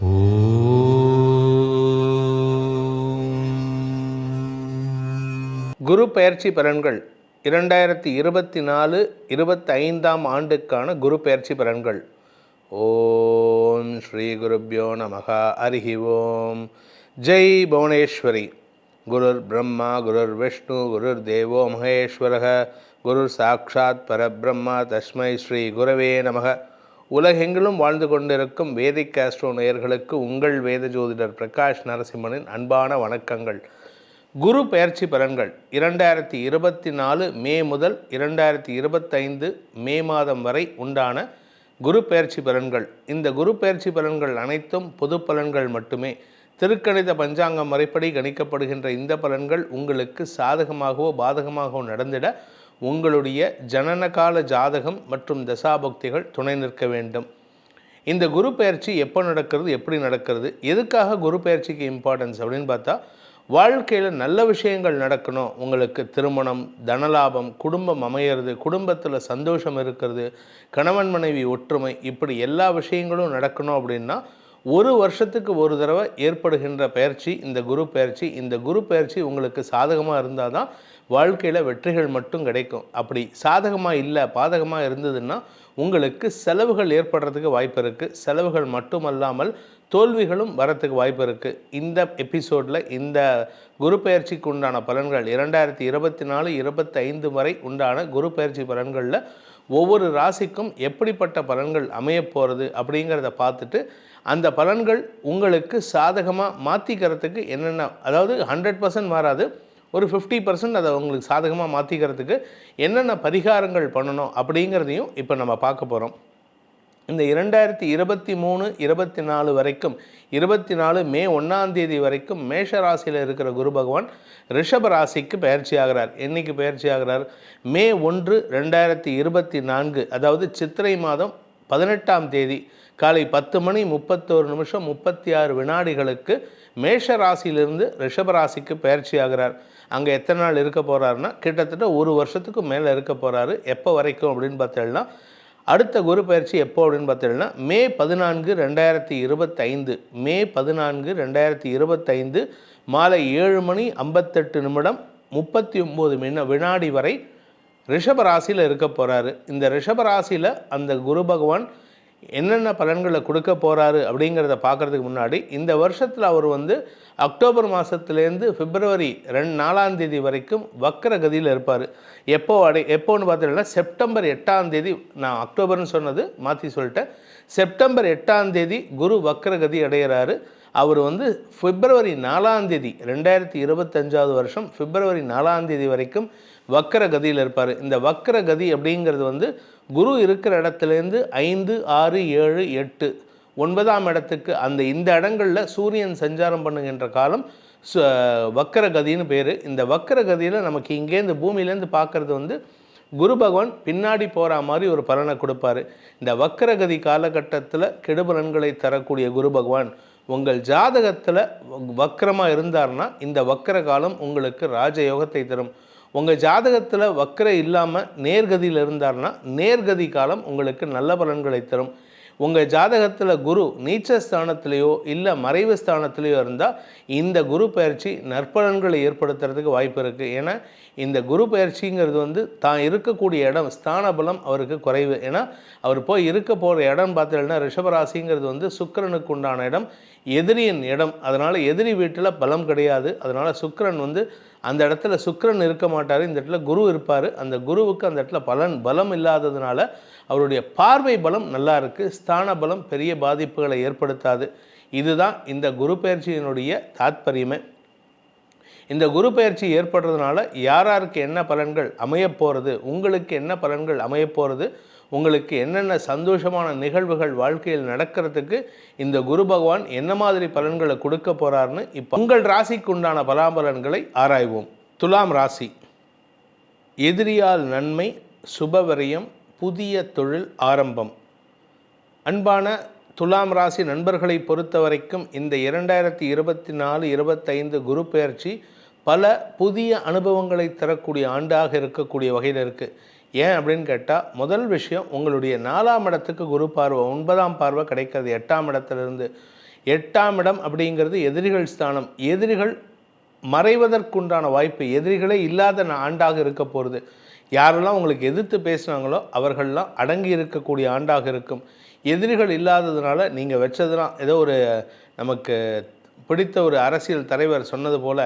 குரு பெயர்ச்சி பலன்கள். இரண்டாயிரத்தி இருபத்தி நாலு இருபத்தி ஐந்தாம் ஆண்டுக்கான குரு பெயர்ச்சி பலன்கள். ஓம் ஸ்ரீ குருப்யோ நமகா. அருகி ஓம். ஜெய் புவனேஸ்வரி. குருர் பிரம்மா குருர் விஷ்ணு குருர் தேவோ மகேஸ்வரக. குருர் சாக்ஷாத் பரபிரம்மா. தஸ்மை ஸ்ரீ குரவே நமக. உலகெங்கிலும் வாழ்ந்து கொண்டிருக்கும் வேதிக் ஆஸ்ட்ரோ நேயர்களுக்கு உங்கள் வேத ஜோதிடர் பிரகாஷ் நரசிம்மனின் அன்பான வணக்கங்கள். குரு பெயர்ச்சி பலன்கள் இரண்டாயிரத்தி இருபத்தி நாலு மே முதல் இரண்டாயிரத்தி இருபத்தைந்து மே மாதம் வரை உண்டான குரு பெயர்ச்சி பலன்கள் இந்த குரு பெயர்ச்சி பலன்கள் அனைத்தும் பொது பலன்கள் மட்டுமே. திருக்கணித பஞ்சாங்கம் முறைப்படி கணிக்கப்படுகின்ற இந்த பலன்கள் உங்களுக்கு சாதகமாகவோ பாதகமாகவோ நடந்திட உங்களுடைய ஜனனகால ஜாதகம் மற்றும் தசாபக்திகள் துணை நிற்க வேண்டும். இந்த குரு பயிற்சி எப்போ நடக்கிறது எப்படி நடக்கிறது எதுக்காக குரு பயிற்சிக்கு இம்பார்ட்டன்ஸ் அப்படின்னு பார்த்தா வாழ்க்கையில் நல்ல விஷயங்கள் நடக்கணும். உங்களுக்கு திருமணம் தனலாபம் குடும்பம் அமையிறது குடும்பத்தில் சந்தோஷம் இருக்கிறது கணவன் மனைவி ஒற்றுமை இப்படி எல்லா விஷயங்களும் நடக்கணும் அப்படின்னா ஒரு வருஷத்துக்கு ஒரு தடவை ஏற்படுகின்ற பயிற்சி இந்த குரு பயிற்சி இந்த குரு பயிற்சி உங்களுக்கு சாதகமாக இருந்தால் தான் வாழ்க்கையில் வெற்றிகள் மட்டும் கிடைக்கும். அப்படி சாதகமாக இல்லை பாதகமாக இருந்ததுன்னா உங்களுக்கு செலவுகள் ஏற்படுறதுக்கு வாய்ப்பு இருக்குது செலவுகள் மட்டுமல்லாமல் தோல்விகளும் வரத்துக்கு வாய்ப்பு இருக்குது இந்த எபிசோடில் இந்த குரு பயிற்சிக்கு உண்டான பலன்கள் இரண்டாயிரத்தி இருபத்தி நாலு இருபத்தைந்து வரை உண்டான குரு பயிற்சி பலன்களில் ஒவ்வொரு ராசிக்கும் எப்படிப்பட்ட பலன்கள் அமையப்போகிறது அப்படிங்கிறத பார்த்துட்டு அந்த பலன்கள் உங்களுக்கு சாதகமாக மாற்றிக்கிறதுக்கு என்னென்ன அதாவது ஹண்ட்ரட் பர்சன்ட் மாறாது ஒரு ஃபிஃப்டி பர்சன்ட் அதை உங்களுக்கு சாதகமாக மாற்றிக்கிறதுக்கு என்னென்ன பரிகாரங்கள் பண்ணணும் அப்படிங்கிறதையும் இப்போ நம்ம பார்க்க போகிறோம் இந்த இரண்டாயிரத்தி இருபத்தி மூணு இருபத்தி நாலு வரைக்கும் இருபத்தி நாலு மே ஒன்றாம் தேதி வரைக்கும் மேஷ ராசியில் இருக்கிற குரு பகவான் ரிஷப ராசிக்கு பயிற்சி ஆகிறார். என்னைக்கு பயிற்சி ஆகிறார்? மே ஒன்று ரெண்டாயிரத்தி இருபத்தி நான்கு அதாவது சித்திரை மாதம் பதினெட்டாம் தேதி காலை பத்து மணி முப்பத்தோரு நிமிஷம் முப்பத்தி ஆறு வினாடிகளுக்கு மேஷ ராசியிலிருந்து ரிஷபராசிக்கு பயிற்சி ஆகிறார். அங்கே எத்தனை நாள் இருக்க போகிறாருன்னா கிட்டத்தட்ட ஒரு வருஷத்துக்கு மேலே இருக்க போகிறாரு எப்போ வரைக்கும் அப்படின்னு பார்த்தீங்கன்னா அடுத்த குரு பயிற்சி எப்போ அப்படின்னு பார்த்தீங்கன்னா மே பதினான்கு ரெண்டாயிரத்தி இருபத்தைந்து. மே பதினான்கு ரெண்டாயிரத்தி இருபத்தைந்து மாலை ஏழு மணி ஐம்பத்தெட்டு நிமிடம் முப்பத்தி ஒம்பது மின வினாடி வரை ரிஷபராசியில் இருக்க போகிறாரு இந்த ரிஷபராசியில் அந்த குரு பகவான் என்னென்ன பலன்களை கொடுக்க போகிறாரு அப்படிங்கிறத பார்க்குறதுக்கு முன்னாடி இந்த வருஷத்தில் அவர் வந்து அக்டோபர் மாதத்துலேருந்து பிப்ரவரி ரெண்டு நாலாம் தேதி வரைக்கும் வக்கர கதியில் இருப்பார். எப்போ அடை எப்போன்னு பார்த்தீங்கன்னா செப்டம்பர் எட்டாம் தேதி நான் அக்டோபர்னு சொன்னது மாற்றி சொல்லிட்டேன். செப்டம்பர் எட்டாம் தேதி குரு வக்கர கதி அடைகிறாரு அவர் வந்து பிப்ரவரி நாலாம் தேதி ரெண்டாயிரத்தி இருபத்தஞ்சாவது வருஷம் பிப்ரவரி நாலாம் தேதி வரைக்கும் வக்கர கதியில் இருப்பார். இந்த வக்கர கதி அப்படிங்கிறது வந்து குரு இருக்கிற இடத்துலேருந்து ஐந்து ஆறு ஏழு எட்டு ஒன்பதாம் இடத்துக்கு அந்த இந்த இடங்களில் சூரியன் சஞ்சாரம் பண்ணுகின்ற காலம் வக்கர கதின்னு பேர். இந்த வக்கர கதியில் நமக்கு இங்கேருந்து பூமியிலேருந்து பார்க்குறது வந்து குரு பகவான் பின்னாடி போகிற மாதிரி ஒரு பலனை கொடுப்பாரு. இந்த வக்கரகதி காலகட்டத்தில் கெடுபலன்களை தரக்கூடிய குரு பகவான் உங்கள் ஜாதகத்தில் வக்கரமாக இருந்தார்னா இந்த வக்கர காலம் உங்களுக்கு ராஜயோகத்தை தரும். உங்கள் ஜாதகத்தில் வக்கர இல்லாமல் நேர்கதியில் இருந்தார்னா நேர்கதி காலம் உங்களுக்கு நல்ல பலன்களை தரும். உங்கள் ஜாதகத்தில் குரு நீச்ச ஸ்தானத்திலேயோ இல்லை மறைவு ஸ்தானத்திலேயோ இருந்தால் இந்த குரு பயிற்சி நற்பலன்களை ஏற்படுத்துறதுக்கு வாய்ப்பு இருக்குது ஏன்னா இந்த குரு பயிற்சிங்கிறது வந்து தான் இருக்கக்கூடிய இடம் ஸ்தான பலம் அவருக்கு குறைவு. ஏன்னா அவர் போய் இருக்க போகிற இடம் பார்த்தீங்கன்னா ரிஷபராசிங்கிறது வந்து சுக்கிரனுக்கு உண்டான இடம் எதிரியின் இடம். அதனால் எதிரி வீட்டில் பலம் கிடையாது. அதனால் சுக்கரன் வந்து அந்த இடத்துல சுக்கரன் இருக்க மாட்டார் இந்த இடத்துல குரு இருப்பார். அந்த குருவுக்கு அந்த இடத்துல பலன் பலம் இல்லாததுனால அவருடைய பார்வை பலம் நல்லா இருக்குது ஸ்தான பலம் பெரிய பாதிப்புகளை ஏற்படுத்தாது. இதுதான் இந்த குரு பயிற்சியினுடைய தாத்பரியமே. இந்த குரு பயிற்சி ஏற்படுறதுனால யார் யாருக்கு என்ன பலன்கள் அமையப் போகிறது உங்களுக்கு என்ன பலன்கள் அமையப் போகிறது உங்களுக்கு என்னென்ன சந்தோஷமான நிகழ்வுகள் வாழ்க்கையில் நடக்கிறதுக்கு இந்த குரு பகவான் என்ன மாதிரி பலன்களை கொடுக்க போறாருன்னு இப்போ உங்கள் ராசிக்கு உண்டான பலாபலன்களை ஆராய்வோம். துலாம் ராசி. எதிரியால் நன்மை சுபவரியம் புதிய தொழில் ஆரம்பம். அன்பான துலாம் ராசி நண்பர்களை பொறுத்த வரைக்கும் இந்த இரண்டாயிரத்தி இருபத்தி நாலு இருபத்தைந்து குரு பெயர்ச்சி பல புதிய அனுபவங்களை தரக்கூடிய ஆண்டாக இருக்கக்கூடிய வகையில் இருக்குது ஏன் அப்படின்னு கேட்டால் முதல் விஷயம் உங்களுடைய நாலாம் இடத்துக்கு குரு பார்வை ஒன்பதாம் பார்வை கிடைக்கிறது எட்டாம் இடத்துலேருந்து. எட்டாம் இடம் அப்படிங்கிறது எதிரிகள் ஸ்தானம். எதிரிகள் மறைவதற்குண்டான வாய்ப்பு எதிரிகளே இல்லாத ஆண்டாக இருக்க போகிறது யாரெல்லாம் உங்களுக்கு எதிர்த்து பேசுனாங்களோ அவர்கள்லாம் அடங்கி இருக்கக்கூடிய ஆண்டாக இருக்கும். எதிரிகள் இல்லாததுனால நீங்கள் வச்சதுலாம் ஏதோ ஒரு நமக்கு பிடித்த ஒரு அரசியல் தலைவர் சொன்னது போல்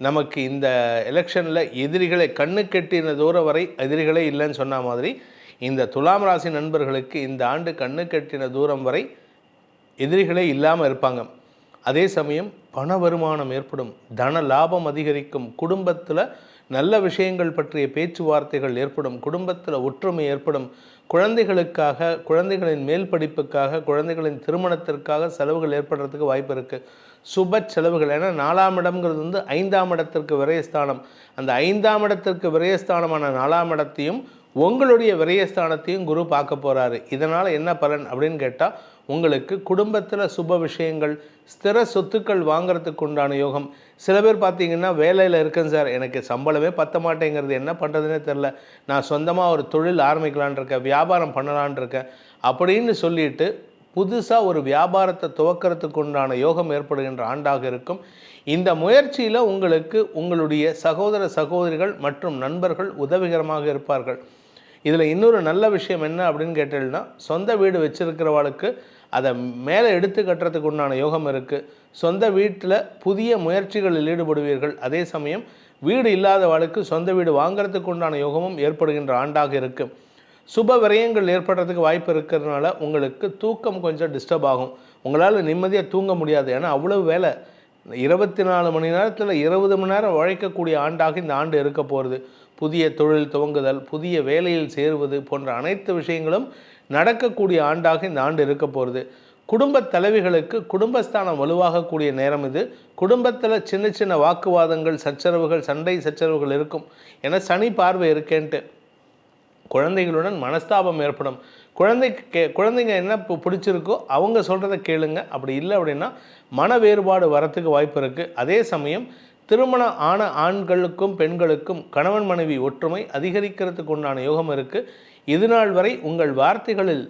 நமக்கு இந்த எலெக்ஷனில் எதிரிகளை கண்ணு கெட்டின தூரம் வரை எதிரிகளே இல்லைன்னு சொன்ன மாதிரி இந்த துலாம் ராசி நண்பர்களுக்கு இந்த ஆண்டு கண்ணு கெட்டின தூரம் வரை எதிரிகளே இல்லாமல் இருப்பாங்க. அதே சமயம் பண வருமானம் ஏற்படும் தன லாபம் அதிகரிக்கும் குடும்பத்தில் நல்ல விஷயங்கள் பற்றிய பேச்சுவார்த்தைகள் ஏற்படும் குடும்பத்தில் ஒற்றுமை ஏற்படும். குழந்தைகளுக்காக குழந்தைகளின் மேல் படிப்புக்காக குழந்தைகளின் திருமணத்திற்காக செலவுகள் ஏற்படுறதுக்கு வாய்ப்பு இருக்குது சுப செலவுகள். ஏன்னா நாலாம் இடம்ங்கிறது வந்து ஐந்தாம் இடத்திற்கு விரயஸ்தானம். அந்த ஐந்தாம் இடத்திற்கு விரயஸ்தானமான நாலாம் இடத்தையும் உங்களுடைய விரயஸ்தானத்தையும் குரு பார்க்க போகிறாரு இதனால் என்ன பலன் அப்படின்னு கேட்டால் உங்களுக்கு குடும்பத்தில் சுப விஷயங்கள் ஸ்திர சொத்துக்கள் வாங்குறதுக்கு உண்டான யோகம். சில பேர் பார்த்தீங்கன்னா வேலையில் இருக்கேன் சார். எனக்கு சம்பளமே பத்த மாட்டேங்கிறது. என்ன பண்ணுறதுனே தெரில நான் சொந்தமாக ஒரு தொழில் ஆரம்பிக்கலான் இருக்கேன். வியாபாரம் பண்ணலான் இருக்கேன். அப்படின்னு சொல்லிட்டு புதுசாக ஒரு வியாபாரத்தை துவக்கிறதுக்கு உண்டான யோகம் ஏற்படுகின்ற ஆண்டாக இருக்கும். இந்த முயற்சியில் உங்களுக்கு உங்களுடைய சகோதர சகோதரிகள் மற்றும் நண்பர்கள் உதவிகரமாக இருப்பார்கள். இதில் இன்னொரு நல்ல விஷயம் என்ன அப்படின்னு கேட்டீங்கன்னா சொந்த வீடு வச்சிருக்கிறவளுக்கு அதை மேலே எடுத்து கட்டுறதுக்கு உண்டான யோகம் இருக்குது சொந்த வீட்டில் புதிய முயற்சிகளில் ஈடுபடுவீர்கள். அதே சமயம் வீடு இல்லாதவளுக்கு சொந்த வீடு வாங்குறதுக்கு உண்டான யோகமும் ஏற்படுகின்ற ஆண்டாக இருக்குது சுப விரயங்கள் ஏற்படுறதுக்கு வாய்ப்பு இருக்கிறதுனால உங்களுக்கு தூக்கம் கொஞ்சம் டிஸ்டர்ப் ஆகும். உங்களால் நிம்மதியாக தூங்க முடியாது. ஏன்னா அவ்வளோ வேலை. இருபத்தி நாலு மணி நேரத்தில் இருபது மணி நேரம் உழைக்கக்கூடிய ஆண்டாக இந்த ஆண்டு இருக்க போகிறது புதிய தொழில் துவங்குதல் புதிய வேலையில் சேருவது போன்ற அனைத்து விஷயங்களும் நடக்கக்கூடிய ஆண்டாக இந்த ஆண்டு இருக்க போகிறது குடும்ப தலைவிகளுக்கு குடும்பஸ்தானம் வலுவாகக்கூடிய நேரம் இது. குடும்பத்தில் சின்ன சின்ன வாக்குவாதங்கள் சச்சரவுகள் சண்டை சச்சரவுகள் இருக்கும். ஏன்னா சனி பார்வை இருக்கேன்ட்டு. குழந்தைகளுடன் மனஸ்தாபம் ஏற்படும். குழந்தைக்கு கே குழந்தைங்க என்ன இப்போ பிடிச்சிருக்கோ அவங்க சொல்கிறத கேளுங்க. அப்படி இல்லை அப்படின்னா மன வேறுபாடு வரத்துக்கு வாய்ப்பு இருக்குது அதே சமயம் திருமணம் ஆன ஆண்களுக்கும் பெண்களுக்கும் கணவன் மனைவி ஒற்றுமை அதிகரிக்கிறதுக்கு உண்டான யோகம் இருக்குது இது நாள் வரை உங்கள் வார்த்தைகளில்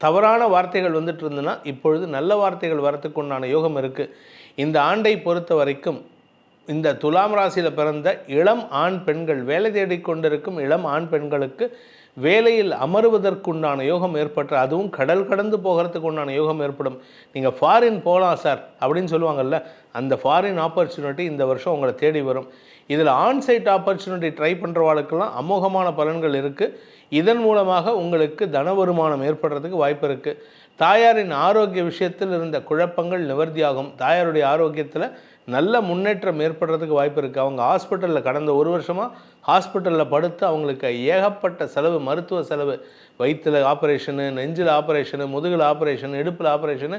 தவறான வார்த்தைகள் வந்துட்டு இருந்ததுன்னா இப்பொழுது நல்ல வார்த்தைகள் வரத்துக்கு உண்டான யோகம் இருக்குது இந்த ஆண்டை பொறுத்த வரைக்கும் இந்த துலாம் ராசியில் பிறந்த இளம் ஆண் பெண்கள் வேலை தேடிக் கொண்டிருக்கும் இளம் ஆண் பெண்களுக்கு வேலையில் அமருவதற்குண்டான யோகம் ஏற்பட்டு அதுவும் கடல் கடந்து போகிறதுக்கு உண்டான யோகம் ஏற்படும். நீங்கள் ஃபாரின் போகலாம் சார் அப்படின்னு சொல்லுவாங்கல்ல அந்த ஃபாரின் ஆப்பர்ச்சுனிட்டி இந்த வருஷம் உங்களை தேடி வரும். இதில் ஆன்சைட் ஆப்பர்ச்சுனிட்டி ட்ரை பண்ணுறவாளுக்கெல்லாம் அமோகமான பலன்கள் இருக்குது இதன் மூலமாக உங்களுக்கு தன வருமானம் ஏற்படுறதுக்கு வாய்ப்பு இருக்குது தாயாரின் ஆரோக்கிய விஷயத்தில் இருந்த குழப்பங்கள் நிவர்த்தியாகும். தாயாருடைய ஆரோக்கியத்தில் நல்ல முன்னேற்றம் ஏற்படுறதுக்கு வாய்ப்பு இருக்குது அவங்க ஹாஸ்பிட்டலில் கடந்த ஒரு வருஷமாக ஹாஸ்பிட்டலில் படுத்து அவங்களுக்கு ஏகப்பட்ட செலவு மருத்துவ செலவு. வயிற்றில் ஆப்ரேஷனு நெஞ்சில் ஆப்ரேஷனு முதுகில் ஆப்ரேஷன் இடுப்பில் ஆப்ரேஷனு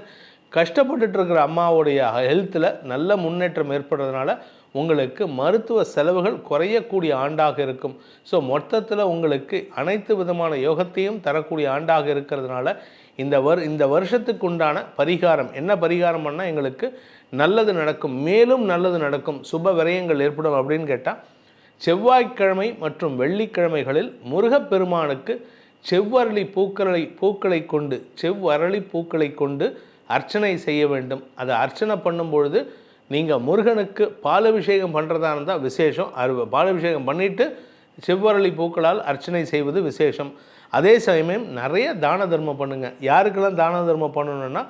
கஷ்டப்பட்டுட்டு இருக்கிற அம்மாவுடைய ஹெல்த்தில் நல்ல முன்னேற்றம் ஏற்படுறதுனால உங்களுக்கு மருத்துவ செலவுகள் குறையக்கூடிய ஆண்டாக இருக்கும். ஸோ மொத்தத்தில் உங்களுக்கு அனைத்து விதமான யோகத்தையும் தரக்கூடிய ஆண்டாக இருக்கிறதுனால இந்த வர் இந்த வருஷத்துக்கு உண்டான பரிகாரம். என்ன பரிகாரம் பண்ணால் எங்களுக்கு நல்லது நடக்கும் மேலும் நல்லது நடக்கும் சுப விரயங்கள் ஏற்படும் அப்படின்னு கேட்டால் செவ்வாய்க்கிழமை மற்றும் வெள்ளிக்கிழமைகளில் முருகப்பெருமானுக்கு செவ்வரளி பூக்களை பூக்களை கொண்டு செவ்வரளி பூக்களை கொண்டு அர்ச்சனை செய்ய வேண்டும். அதை அர்ச்சனை பண்ணும் பொழுது நீங்கள் முருகனுக்கு பாலபிஷேகம் பண்ணுறதா இருந்தால் விசேஷம். அரு பாலபிஷேகம் பண்ணிவிட்டு செவ்வரளி பூக்களால் அர்ச்சனை செய்வது விசேஷம். அதே சமயம் நிறைய தான தர்மம் பண்ணுங்கள் யாருக்கெல்லாம் தான தர்மம் பண்ணணுன்னா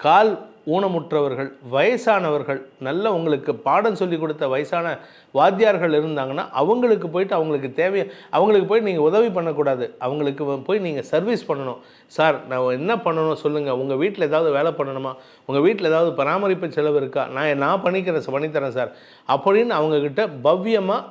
கால் ஊனமுற்றவர்கள் வயசானவர்கள் நல்ல உங்களுக்கு பாடம் சொல்லி கொடுத்த வயசான வாத்தியார்கள் இருந்தாங்கன்னா அவங்களுக்கு போயிட்டு அவங்களுக்கு தேவை அவங்களுக்கு போய் நீங்கள் உதவி பண்ணக்கூடாது. அவங்களுக்கு போய் நீங்கள் சர்வீஸ் பண்ணணும். சார் நான் என்ன பண்ணணும் சொல்லுங்கள் உங்கள் வீட்டில் ஏதாவது வேலை பண்ணணுமா? உங்கள் வீட்டில் ஏதாவது பராமரிப்பு செலவு இருக்கா? நான் நான் பண்ணிக்கிறேன் பண்ணித்தரேன் சார். அப்படின்னு அவங்கக்கிட்ட பவ்யமாக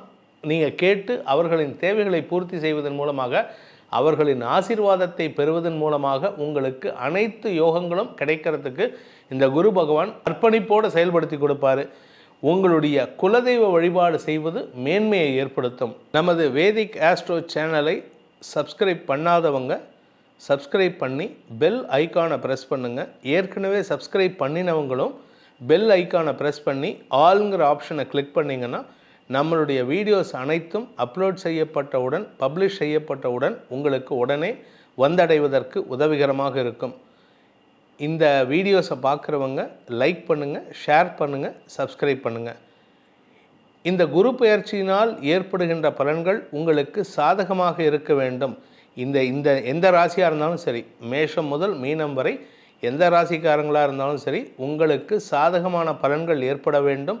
நீங்கள் கேட்டு அவர்களின் தேவைகளை பூர்த்தி செய்வதன் மூலமாக அவர்களின் ஆசீர்வாதத்தை பெறுவதன் மூலமாக உங்களுக்கு அனைத்து யோகங்களும் கிடைக்கிறதுக்கு இந்த குரு பகவான் அர்ப்பணிப்போடு செயல்படுத்தி கொடுப்பாரு. உங்களுடைய குலதெய்வ வழிபாடு செய்வது மேன்மையை ஏற்படுத்தும். நமது வேதிக் ஆஸ்ட்ரோ சேனலை சப்ஸ்கிரைப் பண்ணாதவங்க சப்ஸ்கிரைப் பண்ணி பெல் ஐக்கானை ப்ரெஸ் பண்ணுங்கள் ஏற்கனவே சப்ஸ்கிரைப் பண்ணினவங்களும் பெல் ஐக்கானை ப்ரெஸ் பண்ணி ஆளுங்கிற ஆப்ஷனை கிளிக் பண்ணிங்கன்னா நம்மளுடைய வீடியோஸ் அனைத்தும் அப்லோட் செய்யப்பட்டவுடன் பப்ளிஷ் செய்யப்பட்டவுடன் உங்களுக்கு உடனே வந்தடைவதற்கு உதவிகரமாக இருக்கும். இந்த வீடியோஸை பார்க்குறவங்க லைக் பண்ணுங்கள் ஷேர் பண்ணுங்கள் சப்ஸ்கிரைப் பண்ணுங்கள் இந்த குரு பெயர்ச்சியினால் ஏற்படுகின்ற பலன்கள் உங்களுக்கு சாதகமாக இருக்க வேண்டும். இந்த இந்த எந்த ராசியாக இருந்தாலும் சரி மேஷம் முதல் மீனம் வரை எந்த ராசிக்காரங்களாக இருந்தாலும் சரி உங்களுக்கு சாதகமான பலன்கள் ஏற்பட வேண்டும்.